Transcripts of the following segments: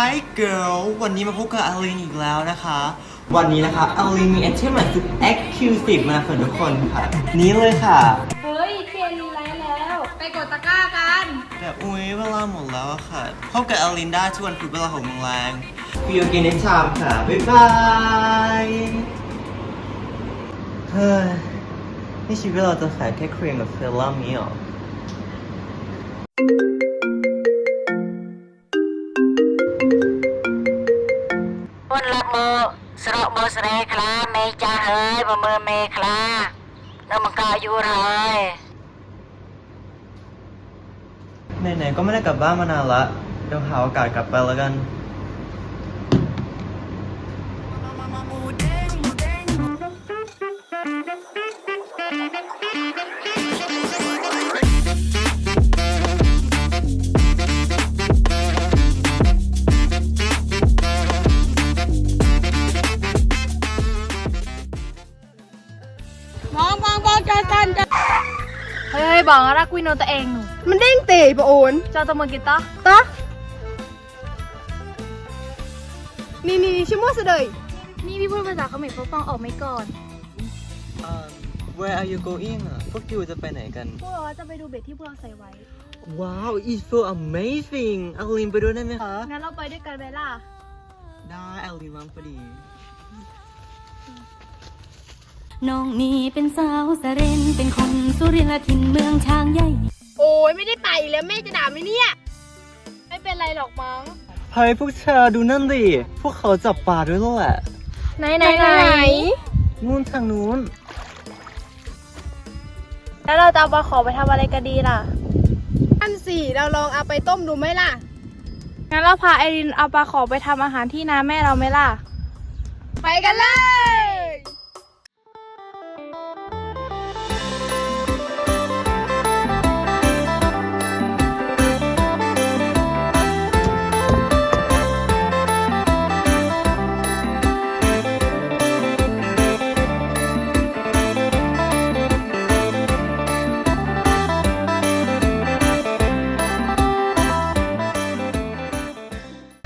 Hi girl วันนี้มาพบกับอลินอีกแล้วนะคะ วันนี้นะคะอลินมีไอเทมใหม่สุด exclusive มาฝากทุกคนค่ะ นี้เลยค่ะ เฮ้ยเทียนไลฟ์แล้ว ไปกดตะกร้ากันแต่อุ้ยเวลาหมดแล้วอะค่ะ พบกับอลินได้ทุกวันพุธเวลาหกโมงแรงฟิวกินในชามค่ะ บ๊ายบายเฮ้ยนี่ชีวิตเราจะขายแค่ครีมกับเซรั่มนี้เหรอ ប់មើស្រកមើស្រែខ្លាមេចាស់ហើយបើមើមេខ្លានៅមកកយូរហើយ ไหนๆก็ไม่ได้กลับบ้านมานานละ เดี๋ยวหาโอกาสกลับไปแล้วกัน ม นเจ้าตัวมือกีตาร์ตะนี่นี่นี่ชิมัวเสดยนี่พี่พูดภาษาเขมรเขาฟังออกไหมก่อน Um, Where are you going อะพวกยูจะไปไหนกัน พวกเราจะไปดูเบ็ดที่พวกเราใส่ไว้ ว้าว it's so amazing อลินไปด้วยได้ไหมคะ งั้นเราไปด้วยกันไหมล่ะ ได้อลินว่างพอดี น้องนี่เป็นสาวสะเรนเป็นคนสุรินทร์และถิ่นเมืองช้างใหญ่ โอ้ยไม่ได้ไปแล้วแม่จะด่าไหมเนี่ย ไม่เป็นไรหรอกมั้งเฮ้ยพวกเธอดูนั่นดิ พวกเขาจับปลาด้วยแล้วแหละไหนไหนไหนไหนนู่นทางนู้น แล้วเราจะเอาปลาขอไปทำอะไรกันดีล่ะอันสี่เราลองเอาไปต้มดูไหมล่ะ งั้นเราพาไอรินเอาปลาขอไปทำอาหารที่นาแม่เราไหมล่ะ ไปกันเลย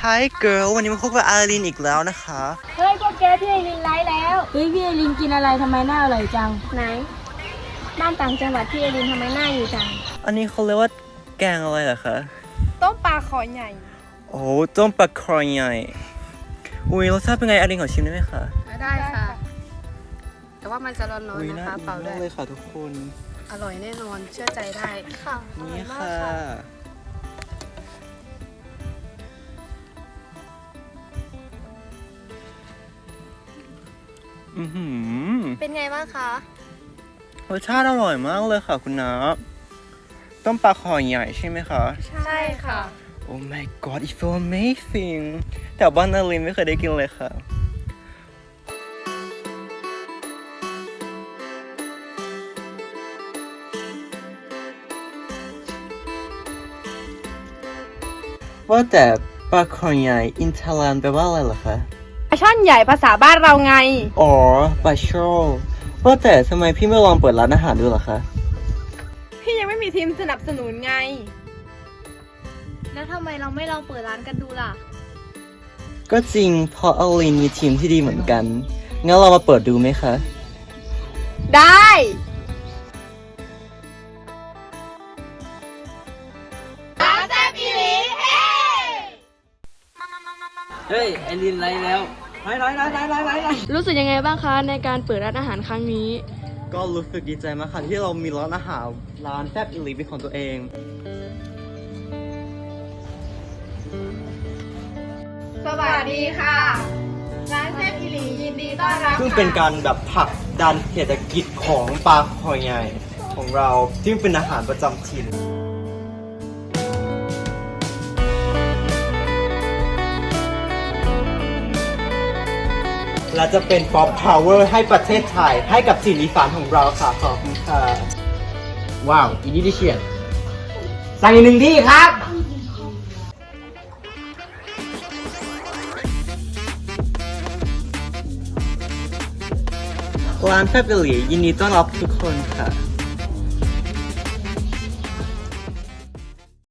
Hi girl วันนี้มาพบกับอลินอีกแล้วนะคะ เฮ้ยพวกแกพี่ไอรินไลฟ์แล้ว เฮ้ยพี่ไอรินกินอะไรทำไมหน้าอร่อยจัง ไหน บ้านต่างจังหวัดพี่ไอรินทำไมหน้าอยู่จัง อันนี้เขาเรียกว่าแกงอะไรเหรอคะ ต้มปลาขอใหญ่ โอ้ต้มปลาครอยใหญ่ อุ้ยรสชาติเป็นไงอลินขอชิมได้ไหมคะ ได้ค่ะ แต่ว่ามันจะร้อนอุ้ยๆนะน่าคะกินเปล่ามากด้วยเลยค่ะทุกคน อร่อยแน่นอนเชื่อใจได้ ค่ะ นี่ค่ะ อือหือเป็นไงบ้างคะ รสชาติอร่อยมากเลยค่ะคุณน้าต้มปลาคอใหญ่ใช่ไหมคะ ใช่ค่ะ Oh my god it's so amazing แต่บ้านนารินไม่เคยได้กินเลยค่ะ ว่าแต่ปลาคอใหญ่อินเทลนแปลว่าอะไรเหรอคะปลา ช่อนใหญ่ภาษาบ้านเราไง อ๋อปลาโชว่าแต่ทำไมพี่ไม่ลองเปิดร้านอาหารดูล่ะคะ พี่ยังไม่มีทีมสนับสนุนไง แล้วทำไมเราไม่ลองเปิดร้านกันดูล่ะ ก็จริงเพราะอลินมีทีมที่ดีเหมือนกัน งั้นเรามาเปิดดูไหมคะ ได้ เฮ้ยไอลินไรแล้ว ไรไรไรไรไรไรรู้สึกยังไงบ้างคะในการเปิดร้านอาหารครั้งนี้ ก็รู้สึกดีใจมากค่ะที่เรามีร้านอาหารร้านแซ่บอิลีเป็นของตัวเอง สวัสดีค่ะ ร้านแซ่บอีหลียินดีต้อนรับซึ่งเป็นการแบบผลักดันเศรษฐกิจของปลาคอยใหญ่ของเราที่เป็นอาหารประจำถิ่น และจะเป็นป๊อปพาวเวอร์ให้ประเทศไทย ให้กับถิ่นอีสานของเราค่ะขอบคุณค่ะว้าวอินดิเชียนสั่งอีกหนึ่งที่ครับ ร้านแซบอิลียินดีต้อนรับทุกคนค่ะ